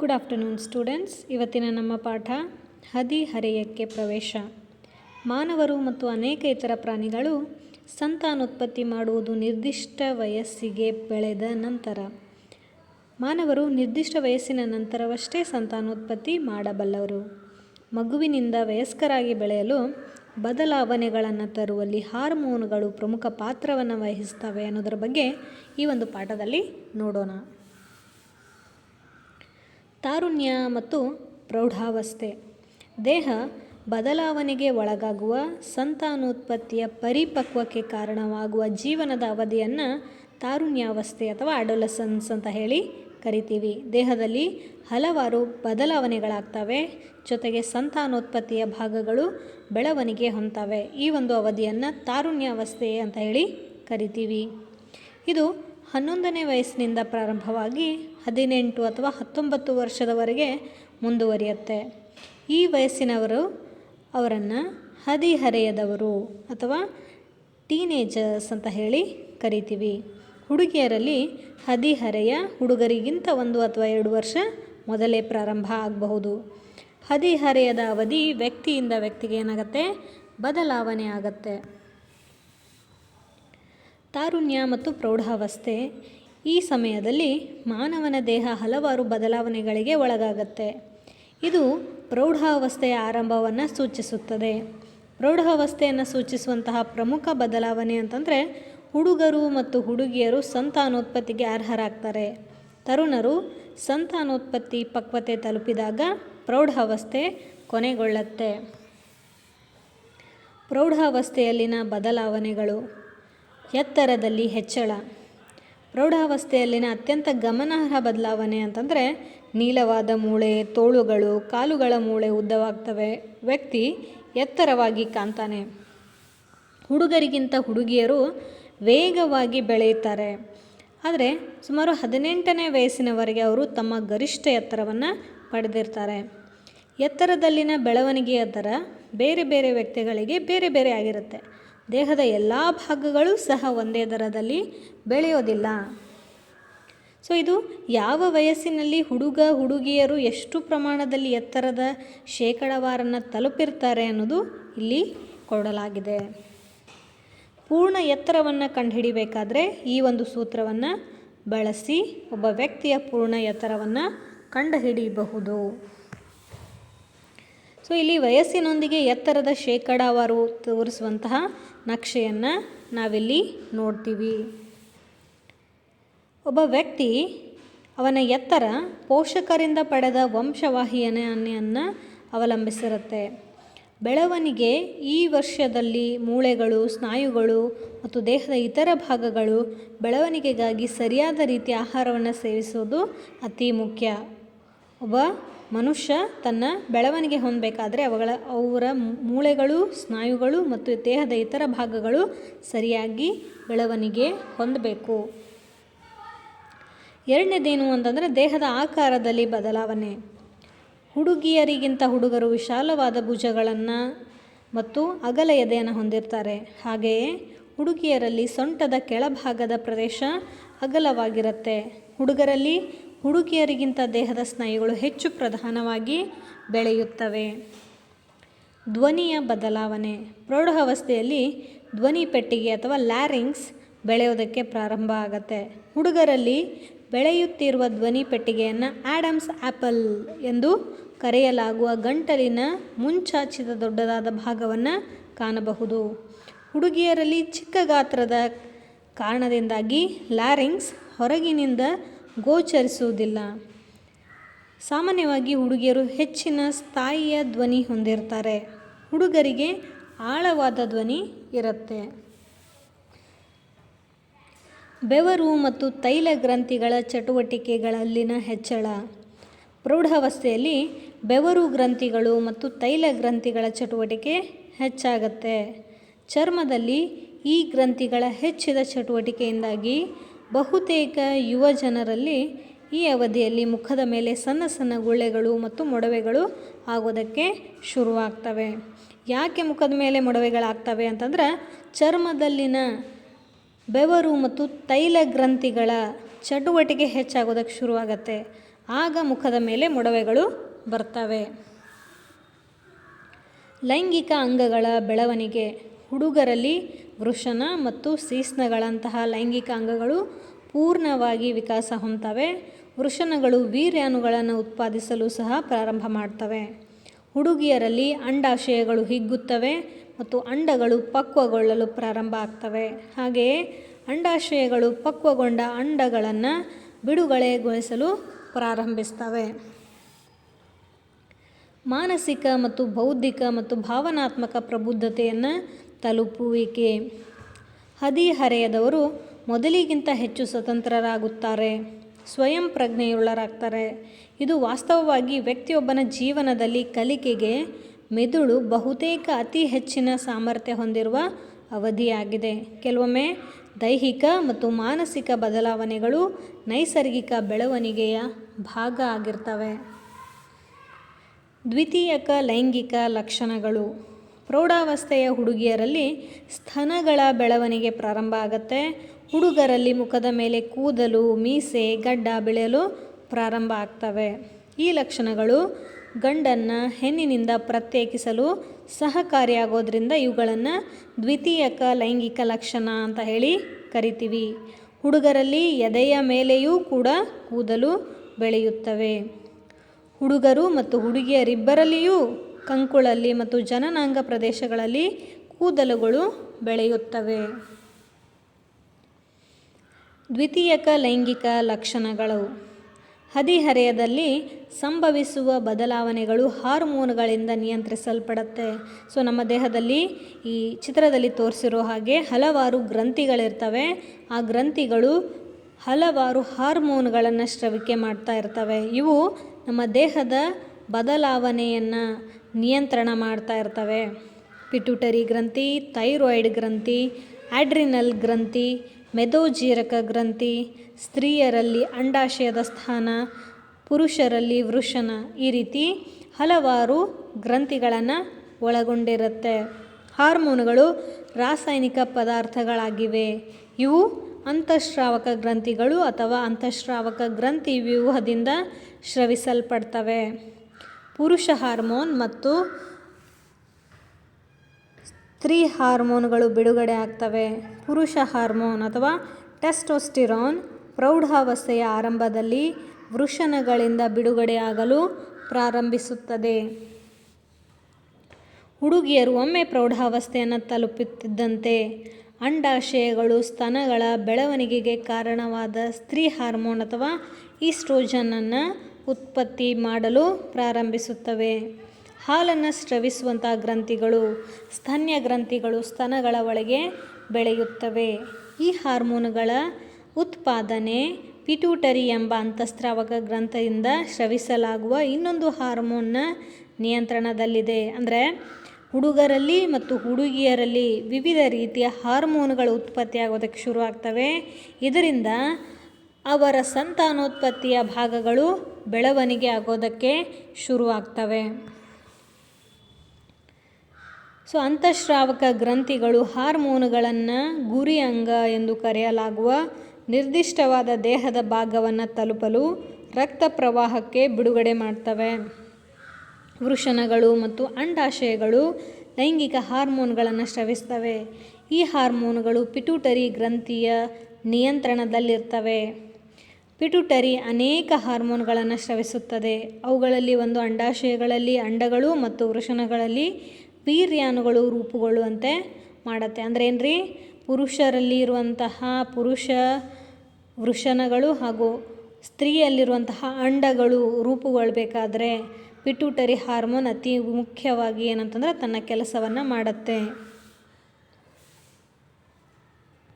Good afternoon students ಇವತ್ತಿನ ನಮ್ಮ ಪಾಠ ಹದಿಹರೆಯಕ್ಕೆ ಪ್ರವೇಶ. ಮಾನವರು ಮತ್ತು ಅನೇಕ ಇತರ ಪ್ರಾಣಿಗಳು ಸಂತಾನೋತ್ಪತ್ತಿ ಮಾಡುವುದು ನಿರ್ದಿಷ್ಟ ವಯಸ್ಸಿಗೆ ಬೆಳೆದ ನಂತರ. ಮಾನವರು ನಿರ್ದಿಷ್ಟ ವಯಸ್ಸಿನ ನಂತರವಷ್ಟೇ ಸಂತಾನೋತ್ಪತ್ತಿ ಮಾಡಬಲ್ಲವರು. ಮಗುವಿನಿಂದ ವಯಸ್ಕರಾಗಿ ಬೆಳೆಯಲು ಬದಲಾವಣೆಗಳನ್ನು ತರುವಲ್ಲಿ ಹಾರ್ಮೋನುಗಳು ಪ್ರಮುಖ ಪಾತ್ರವನ್ನು ವಹಿಸ್ತವೆ ಅನ್ನೋದರ ಬಗ್ಗೆ ಈ ಒಂದು ಪಾಠದಲ್ಲಿ ನೋಡೋಣ. ತಾರುಣ್ಯ ಮತ್ತು ಪ್ರೌಢಾವಸ್ಥೆ. ದೇಹ ಬದಲಾವಣೆಗೆ ಒಳಗಾಗುವ ಸಂತಾನೋತ್ಪತ್ತಿಯ ಪರಿಪಕ್ವಕ್ಕೆ ಕಾರಣವಾಗುವ ಜೀವನದ ಅವಧಿಯನ್ನು ತಾರುಣ್ಯಾವಸ್ಥೆ ಅಥವಾ ಅಡೊಲಸನ್ಸ್ ಅಂತ ಹೇಳಿ ಕರಿತೀವಿ. ದೇಹದಲ್ಲಿ ಹಲವಾರು ಬದಲಾವಣೆಗಳಾಗ್ತವೆ. ಜೊತೆಗೆ ಸಂತಾನೋತ್ಪತ್ತಿಯ ಭಾಗಗಳು ಬೆಳವಣಿಗೆ ಹೊಂದ್ತವೆ. ಈ ಒಂದು ಅವಧಿಯನ್ನು ತಾರುಣ್ಯಾವಸ್ಥೆ ಅಂತ ಹೇಳಿ ಕರಿತೀವಿ. ಇದು ಹನ್ನೊಂದನೇ ವಯಸ್ಸಿನಿಂದ ಪ್ರಾರಂಭವಾಗಿ ಹದಿನೆಂಟು ಅಥವಾ ಹತ್ತೊಂಬತ್ತು ವರ್ಷದವರೆಗೆ ಮುಂದುವರಿಯುತ್ತೆ. ಈ ವಯಸ್ಸಿನವರು ಅವರನ್ನು ಹದಿಹರೆಯದವರು ಅಥವಾ ಟೀನೇಜರ್ಸ್ ಅಂತ ಹೇಳಿ ಕರಿತೀವಿ. ಹುಡುಗಿಯರಲ್ಲಿ ಹದಿಹರೆಯ ಹುಡುಗರಿಗಿಂತ ಒಂದು ಅಥವಾ ಎರಡು ವರ್ಷ ಮೊದಲೇ ಪ್ರಾರಂಭ ಆಗಬಹುದು. ಹದಿಹರೆಯದ ಅವಧಿ ವ್ಯಕ್ತಿಯಿಂದ ವ್ಯಕ್ತಿಗೆ ಏನಾಗುತ್ತೆ? ಬದಲಾವಣೆ ಆಗತ್ತೆ. ತಾರುಣ್ಯ ಮತ್ತು ಪ್ರೌಢಾವಸ್ಥೆ. ಈ ಸಮಯದಲ್ಲಿ ಮಾನವನ ದೇಹ ಹಲವಾರು ಬದಲಾವಣೆಗಳಿಗೆ ಒಳಗಾಗತ್ತೆ. ಇದು ಪ್ರೌಢಾವಸ್ಥೆಯ ಆರಂಭವನ್ನು ಸೂಚಿಸುತ್ತದೆ. ಪ್ರೌಢಾವಸ್ಥೆಯನ್ನು ಸೂಚಿಸುವಂತಹ ಪ್ರಮುಖ ಬದಲಾವಣೆ ಅಂತಂದರೆ ಹುಡುಗರು ಮತ್ತು ಹುಡುಗಿಯರು ಸಂತಾನೋತ್ಪತ್ತಿಗೆ ಅರ್ಹರಾಗ್ತಾರೆ. ತರುಣರು ಸಂತಾನೋತ್ಪತ್ತಿ ಪಕ್ವತೆ ತಲುಪಿದಾಗ ಪ್ರೌಢಾವಸ್ಥೆ ಕೊನೆಗೊಳ್ಳುತ್ತೆ. ಪ್ರೌಢಾವಸ್ಥೆಯಲ್ಲಿನ ಬದಲಾವಣೆಗಳು ಎತ್ತರದಲ್ಲಿ ಹೆಚ್ಚಳ. ಪ್ರೌಢಾವಸ್ಥೆಯಲ್ಲಿನ ಅತ್ಯಂತ ಗಮನಾರ್ಹ ಬದಲಾವಣೆ ಅಂತಂದರೆ ನೀಲವಾದ ಮೂಳೆ, ತೋಳುಗಳು, ಕಾಲುಗಳ ಮೂಳೆ ಉದ್ದವಾಗ್ತವೆ. ವ್ಯಕ್ತಿ ಎತ್ತರವಾಗಿ ಕಾಣ್ತಾನೆ. ಹುಡುಗರಿಗಿಂತ ಹುಡುಗಿಯರು ವೇಗವಾಗಿ ಬೆಳೆಯುತ್ತಾರೆ. ಆದರೆ ಸುಮಾರು ಹದಿನೆಂಟನೇ ವಯಸ್ಸಿನವರೆಗೆ ಅವರು ತಮ್ಮ ಗರಿಷ್ಠ ಎತ್ತರವನ್ನು ಪಡೆದಿರ್ತಾರೆ. ಎತ್ತರದಲ್ಲಿನ ಬೆಳವಣಿಗೆಯ ದರ ಬೇರೆ ಬೇರೆ ವ್ಯಕ್ತಿಗಳಿಗೆ ಬೇರೆ ಬೇರೆ ಆಗಿರುತ್ತೆ. ದೇಹದ ಎಲ್ಲ ಭಾಗಗಳು ಸಹ ಒಂದೇ ದರದಲ್ಲಿ ಬೆಳೆಯೋದಿಲ್ಲ. ಸೊ ಇದು ಯಾವ ವಯಸ್ಸಿನಲ್ಲಿ ಹುಡುಗ, ಹುಡುಗಿಯರು ಎಷ್ಟು ಪ್ರಮಾಣದಲ್ಲಿ ಎತ್ತರದ ಶೇಕಡವಾರನ್ನು ತಲುಪಿರ್ತಾರೆ ಅನ್ನೋದು ಇಲ್ಲಿ ಕೊಡಲಾಗಿದೆ. ಪೂರ್ಣ ಎತ್ತರವನ್ನು ಕಂಡುಹಿಡಿಬೇಕಾದ್ರೆ ಈ ಒಂದು ಸೂತ್ರವನ್ನು ಬಳಸಿ ಒಬ್ಬ ವ್ಯಕ್ತಿಯ ಪೂರ್ಣ ಎತ್ತರವನ್ನು ಕಂಡುಹಿಡಿಯಬಹುದು. ಸೊ ಇಲ್ಲಿ ವಯಸ್ಸಿನೊಂದಿಗೆ ಎತ್ತರದ ಶೇಕಡಾವಾರು ತೋರಿಸುವಂತಹ ನಕ್ಷೆಯನ್ನು ನಾವಿಲ್ಲಿ ನೋಡ್ತೀವಿ. ಒಬ್ಬ ವ್ಯಕ್ತಿ ಅವನ ಎತ್ತರ ಪೋಷಕರಿಂದ ಪಡೆದ ವಂಶವಾಹಿಯನ್ನು ಅವಲಂಬಿಸಿರುತ್ತೆ. ಬೆಳವಣಿಗೆ ಈ ವರ್ಷದಲ್ಲಿ ಮೂಳೆಗಳು, ಸ್ನಾಯುಗಳು ಮತ್ತು ದೇಹದ ಇತರ ಭಾಗಗಳು ಬೆಳವಣಿಗೆಗಾಗಿ ಸರಿಯಾದ ರೀತಿಯ ಆಹಾರವನ್ನು ಸೇವಿಸೋದು ಅತಿ ಮುಖ್ಯ. ಒಬ್ಬ ಮನುಷ್ಯ ತನ್ನ ಬೆಳವಣಿಗೆ ಹೊಂದಬೇಕಾದ್ರೆ ಅವುಗಳ, ಅವರ ಮೂಳೆಗಳು, ಸ್ನಾಯುಗಳು ಮತ್ತು ದೇಹದ ಇತರ ಭಾಗಗಳು ಸರಿಯಾಗಿ ಬೆಳವಣಿಗೆ ಹೊಂದಬೇಕು. ಎರಡನೇದೇನು ಅಂತಂದರೆ ದೇಹದ ಆಕಾರದಲ್ಲಿ ಬದಲಾವಣೆ. ಹುಡುಗಿಯರಿಗಿಂತ ಹುಡುಗರು ವಿಶಾಲವಾದ ಭುಜಗಳನ್ನು ಮತ್ತು ಅಗಲ ಎದೆಯನ್ನು ಹೊಂದಿರ್ತಾರೆ. ಹಾಗೆಯೇ ಹುಡುಗಿಯರಲ್ಲಿ ಸೊಂಟದ ಕೆಳಭಾಗದ ಪ್ರದೇಶ ಅಗಲವಾಗಿರುತ್ತೆ. ಹುಡುಗರಲ್ಲಿ ಹುಡುಗಿಯರಿಗಿಂತ ದೇಹದ ಸ್ನಾಯುಗಳು ಹೆಚ್ಚು ಪ್ರಧಾನವಾಗಿ ಬೆಳೆಯುತ್ತವೆ. ಧ್ವನಿಯ ಬದಲಾವಣೆ. ಪ್ರೌಢಾವಸ್ಥೆಯಲ್ಲಿ ಧ್ವನಿ ಪೆಟ್ಟಿಗೆ ಅಥವಾ ಲ್ಯಾರಿಂಗ್ಸ್ ಬೆಳೆಯೋದಕ್ಕೆ ಪ್ರಾರಂಭ ಆಗುತ್ತೆ. ಹುಡುಗರಲ್ಲಿ ಬೆಳೆಯುತ್ತಿರುವ ಧ್ವನಿ ಪೆಟ್ಟಿಗೆಯನ್ನು ಆ್ಯಡಮ್ಸ್ ಆ್ಯಪಲ್ ಎಂದು ಕರೆಯಲಾಗುವ ಗಂಟಲಿನ ಮುಂಚಾಚಿದ ದೊಡ್ಡದಾದ ಭಾಗವನ್ನು ಕಾಣಬಹುದು. ಹುಡುಗಿಯರಲ್ಲಿ ಚಿಕ್ಕ ಗಾತ್ರದ ಕಾರಣದಿಂದಾಗಿ ಲ್ಯಾರಿಂಗ್ಸ್ ಹೊರಗಿನಿಂದ ಗೋಚರಿಸುವುದಿಲ್ಲ. ಸಾಮಾನ್ಯವಾಗಿ ಹುಡುಗಿಯರು ಹೆಚ್ಚಿನ ಸ್ಥಾಯಿಯ ಧ್ವನಿ ಹೊಂದಿರ್ತಾರೆ. ಹುಡುಗರಿಗೆ ಆಳವಾದ ಧ್ವನಿ ಇರುತ್ತೆ. ಬೆವರು ಮತ್ತು ತೈಲ ಗ್ರಂಥಿಗಳ ಚಟುವಟಿಕೆಗಳಲ್ಲಿನ ಹೆಚ್ಚಳ. ಪ್ರೌಢಾವಸ್ಥೆಯಲ್ಲಿ ಬೆವರು ಗ್ರಂಥಿಗಳು ಮತ್ತು ತೈಲ ಗ್ರಂಥಿಗಳ ಚಟುವಟಿಕೆ ಹೆಚ್ಚಾಗತ್ತೆ. ಚರ್ಮದಲ್ಲಿ ಈ ಗ್ರಂಥಿಗಳ ಹೆಚ್ಚಿದ ಚಟುವಟಿಕೆಯಿಂದಾಗಿ ಬಹುತೇಕ ಯುವ ಜನರಲ್ಲಿ ಈ ಅವಧಿಯಲ್ಲಿ ಮುಖದ ಮೇಲೆ ಸಣ್ಣ ಸಣ್ಣ ಗುಳ್ಳೆಗಳು ಮತ್ತು ಮೊಡವೆಗಳು ಆಗೋದಕ್ಕೆ ಶುರುವಾಗ್ತವೆ. ಯಾಕೆ ಮುಖದ ಮೇಲೆ ಮೊಡವೆಗಳಾಗ್ತವೆ ಅಂತಂದ್ರೆ ಚರ್ಮದಲ್ಲಿನ ಬೆವರು ಮತ್ತು ತೈಲ ಗ್ರಂಥಿಗಳ ಚಟುವಟಿಕೆ ಹೆಚ್ಚಾಗೋದಕ್ಕೆ ಶುರುವಾಗತ್ತೆ. ಆಗ ಮುಖದ ಮೇಲೆ ಮೊಡವೆಗಳು ಬರ್ತವೆ. ಲೈಂಗಿಕ ಅಂಗಗಳ ಬೆಳವಣಿಗೆ ಹುಡುಗರಲ್ಲಿ ವೃಷಣ ಮತ್ತು ಸೀಸ್ನಗಳಂತಹ ಲೈಂಗಿಕ ಅಂಗಗಳು ಪೂರ್ಣವಾಗಿ ವಿಕಾಸ ಹೊಂದ್ತವೆ. ವೃಷಣಗಳು ವೀರ್ಯಾಣುಗಳನ್ನು ಉತ್ಪಾದಿಸಲು ಸಹ ಪ್ರಾರಂಭ ಮಾಡ್ತವೆ. ಹುಡುಗಿಯರಲ್ಲಿ ಅಂಡಾಶಯಗಳು ಹಿಗ್ಗುತ್ತವೆ ಮತ್ತು ಅಂಡಗಳು ಪಕ್ವಗೊಳ್ಳಲು ಪ್ರಾರಂಭ ಆಗ್ತವೆ. ಹಾಗೆಯೇ ಅಂಡಾಶಯಗಳು ಪಕ್ವಗೊಂಡ ಅಂಡಗಳನ್ನು ಬಿಡುಗಡೆಗೊಳಿಸಲು ಪ್ರಾರಂಭಿಸ್ತವೆ. ಮಾನಸಿಕ ಮತ್ತು ಬೌದ್ಧಿಕ ಮತ್ತು ಭಾವನಾತ್ಮಕ ಪ್ರಬುದ್ಧತೆಯನ್ನು ತಲುಪುವಿಕೆ. ಹದಿಹರೆಯದವರು ಮೊದಲಿಗಿಂತ ಹೆಚ್ಚು ಸ್ವತಂತ್ರರಾಗುತ್ತಾರೆ, ಸ್ವಯಂ ಪ್ರಜ್ಞೆಯುಳ್ಳರಾಗ್ತಾರೆ. ಇದು ವಾಸ್ತವವಾಗಿ ವ್ಯಕ್ತಿಯೊಬ್ಬನ ಜೀವನದಲ್ಲಿ ಕಲಿಕೆಗೆ ಮೆದುಳು ಬಹುತೇಕ ಅತಿ ಹೆಚ್ಚಿನ ಸಾಮರ್ಥ್ಯ ಹೊಂದಿರುವ ಅವಧಿಯಾಗಿದೆ. ಕೆಲವೊಮ್ಮೆ ದೈಹಿಕ ಮತ್ತು ಮಾನಸಿಕ ಬದಲಾವಣೆಗಳು ನೈಸರ್ಗಿಕ ಬೆಳವಣಿಗೆಯ ಭಾಗ ಆಗಿರ್ತವೆ. ದ್ವಿತೀಯಕ ಲೈಂಗಿಕ ಲಕ್ಷಣಗಳು. ಪ್ರೌಢಾವಸ್ಥೆಯ ಹುಡುಗಿಯರಲ್ಲಿ ಸ್ತನಗಳ ಬೆಳವಣಿಗೆ ಪ್ರಾರಂಭ ಆಗುತ್ತೆ. ಹುಡುಗರಲ್ಲಿ ಮುಖದ ಮೇಲೆ ಕೂದಲು, ಮೀಸೆ, ಗಡ್ಡ ಬೆಳೆಯಲು ಪ್ರಾರಂಭ ಆಗ್ತವೆ. ಈ ಲಕ್ಷಣಗಳು ಗಂಡನ್ನು ಹೆಣ್ಣಿನಿಂದ ಪ್ರತ್ಯೇಕಿಸಲು ಸಹಕಾರಿಯಾಗೋದ್ರಿಂದ ಇವುಗಳನ್ನು ದ್ವಿತೀಯಕ ಲೈಂಗಿಕ ಲಕ್ಷಣ ಅಂತ ಹೇಳಿ ಕರಿತೀವಿ. ಹುಡುಗರಲ್ಲಿ ಎದೆಯ ಮೇಲೆಯೂ ಕೂಡ ಕೂದಲು ಬೆಳೆಯುತ್ತವೆ. ಹುಡುಗರು ಮತ್ತು ಹುಡುಗಿಯರಿಬ್ಬರಲ್ಲಿಯೂ ಕಂಕುಳಲ್ಲಿ ಮತ್ತು ಜನನಾಂಗ ಪ್ರದೇಶಗಳಲ್ಲಿ ಕೂದಲುಗಳು ಬೆಳೆಯುತ್ತವೆ. ದ್ವಿತೀಯಕ ಲೈಂಗಿಕ ಲಕ್ಷಣಗಳು. ಹದಿಹರೆಯದಲ್ಲಿ ಸಂಭವಿಸುವ ಬದಲಾವಣೆಗಳು ಹಾರ್ಮೋನ್ಗಳಿಂದ ನಿಯಂತ್ರಿಸಲ್ಪಡುತ್ತೆ. ಸೊ, ನಮ್ಮ ದೇಹದಲ್ಲಿ ಈ ಚಿತ್ರದಲ್ಲಿ ತೋರಿಸಿರೋ ಹಾಗೆ ಹಲವಾರು ಗ್ರಂಥಿಗಳಿರ್ತವೆ. ಆ ಗ್ರಂಥಿಗಳು ಹಲವಾರು ಹಾರ್ಮೋನ್ಗಳನ್ನು ಸ್ರವಿಕೆ ಮಾಡ್ತಾ ಇರ್ತವೆ. ಇವು ನಮ್ಮ ದೇಹದ ಬದಲಾವಣೆಯನ್ನು ನಿಯಂತ್ರಣ ಮಾಡ್ತಾ ಇರ್ತವೆ. ಪಿಟ್ಯುಟರಿ ಗ್ರಂಥಿ ಥೈರಾಯ್ಡ್ ಗ್ರಂಥಿ ಆಡ್ರಿನಲ್ ಗ್ರಂಥಿ ಮೆದೋಜೀರಕ ಗ್ರಂಥಿ, ಸ್ತ್ರೀಯರಲ್ಲಿ ಅಂಡಾಶಯದ ಸ್ಥಾನ, ಪುರುಷರಲ್ಲಿ ವೃಷಣ ಈ ರೀತಿ ಹಲವಾರು ಗ್ರಂಥಿಗಳನ್ನು ಒಳಗೊಂಡಿರುತ್ತೆ. ಹಾರ್ಮೋನುಗಳು ರಾಸಾಯನಿಕ ಪದಾರ್ಥಗಳಾಗಿವೆ. ಇವು ಅಂತಃಸ್ರಾವಕ ಗ್ರಂಥಿಗಳು ಅಥವಾ ಅಂತಃಶ್ರಾವಕ ಗ್ರಂಥಿ ವ್ಯೂಹದಿಂದ ಸ್ರವಿಸಲ್ಪಡ್ತವೆ. ಪುರುಷ ಹಾರ್ಮೋನ್ ಮತ್ತು ಸ್ತ್ರೀ ಹಾರ್ಮೋನ್ಗಳು ಬಿಡುಗಡೆ ಆಗ್ತವೆ. ಪುರುಷ ಹಾರ್ಮೋನ್ ಅಥವಾ ಟೆಸ್ಟೋಸ್ಟಿರಾನ್ ಪ್ರೌಢಾವಸ್ಥೆಯ ಆರಂಭದಲ್ಲಿ ವೃಷಣಗಳಿಂದ ಬಿಡುಗಡೆಯಾಗಲು ಪ್ರಾರಂಭಿಸುತ್ತದೆ. ಹುಡುಗಿಯರು ಒಮ್ಮೆ ಪ್ರೌಢಾವಸ್ಥೆಯನ್ನು ತಲುಪುತ್ತಿದ್ದಂತೆ ಅಂಡಾಶಯಗಳು, ಸ್ತನಗಳ ಬೆಳವಣಿಗೆಗೆ ಕಾರಣವಾದ ಸ್ತ್ರೀ ಹಾರ್ಮೋನ್ ಅಥವಾ ಈಸ್ಟ್ರೋಜನನ್ನು ಉತ್ಪತ್ತಿ ಮಾಡಲು ಪ್ರಾರಂಭಿಸುತ್ತವೆ. ಹಾಲನ್ನು ಸ್ರವಿಸುವಂಥ ಗ್ರಂಥಿಗಳು, ಸ್ತನ್ಯ ಗ್ರಂಥಿಗಳು ಸ್ತನಗಳ ಒಳಗೆ ಬೆಳೆಯುತ್ತವೆ. ಈ ಹಾರ್ಮೋನುಗಳ ಉತ್ಪಾದನೆ ಪಿಟ್ಯೂಟರಿ ಎಂಬ ಅಂತಃಸ್ರಾವಕ ಗ್ರಂಥದಿಂದ ಸ್ರವಿಸಲಾಗುವ ಇನ್ನೊಂದು ಹಾರ್ಮೋನ್ನ ನಿಯಂತ್ರಣದಲ್ಲಿದೆ. ಅಂದರೆ ಹುಡುಗರಲ್ಲಿ ಮತ್ತು ಹುಡುಗಿಯರಲ್ಲಿ ವಿವಿಧ ರೀತಿಯ ಹಾರ್ಮೋನುಗಳು ಉತ್ಪತ್ತಿಯಾಗೋದಕ್ಕೆ ಶುರುವಾಗ್ತವೆ. ಇದರಿಂದ ಅವರ ಸಂತಾನೋತ್ಪತ್ತಿಯ ಭಾಗಗಳು ಬೆಳವಣಿಗೆ ಆಗೋದಕ್ಕೆ ಶುರುವಾಗ್ತವೆ. ಸೊ ಅಂತಃಸ್ರಾವಕ ಗ್ರಂಥಿಗಳು ಹಾರ್ಮೋನುಗಳನ್ನು ಗುರಿ ಅಂಗ ಎಂದು ಕರೆಯಲಾಗುವ ನಿರ್ದಿಷ್ಟವಾದ ದೇಹದ ಭಾಗವನ್ನು ತಲುಪಲು ರಕ್ತ ಪ್ರವಾಹಕ್ಕೆ ಬಿಡುಗಡೆ ಮಾಡ್ತವೆ. ವೃಷಣಗಳು ಮತ್ತು ಅಂಡಾಶಯಗಳು ಲೈಂಗಿಕ ಹಾರ್ಮೋನ್ಗಳನ್ನು ಸ್ರವಿಸ್ತವೆ ಈ ಹಾರ್ಮೋನುಗಳು ಪಿಟುಟರಿ ಗ್ರಂಥಿಯ ನಿಯಂತ್ರಣದಲ್ಲಿರ್ತವೆ. ಪಿಟುಟರಿ ಅನೇಕ ಹಾರ್ಮೋನ್ಗಳನ್ನು ಸ್ರವಿಸುತ್ತದೆ ಅವುಗಳಲ್ಲಿ ಒಂದು ಅಂಡಾಶಯಗಳಲ್ಲಿ ಅಂಡಗಳು ಮತ್ತು ವೃಷಣಗಳಲ್ಲಿ ವೀರ್ಯಾಣುಗಳು ರೂಪುಗೊಳ್ಳುವಂತೆ ಮಾಡುತ್ತೆ. ಅಂದರೆ ಏನ್ರಿ? ಪುರುಷರಲ್ಲಿ ಇರುವಂತಹ ಪುರುಷ ವೃಷಣಗಳು ಹಾಗೂ ಸ್ತ್ರೀಯಲ್ಲಿರುವಂತಹ ಅಂಡಗಳು ರೂಪುಗೊಳ್ಬೇಕಾದ್ರೆ ಪಿಟ್ಯೂಟರಿ ಹಾರ್ಮೋನ್ ಅತಿ ಮುಖ್ಯವಾಗಿ ಏನಂತಂದ್ರೆ ತನ್ನ ಕೆಲಸವನ್ನು ಮಾಡುತ್ತೆ.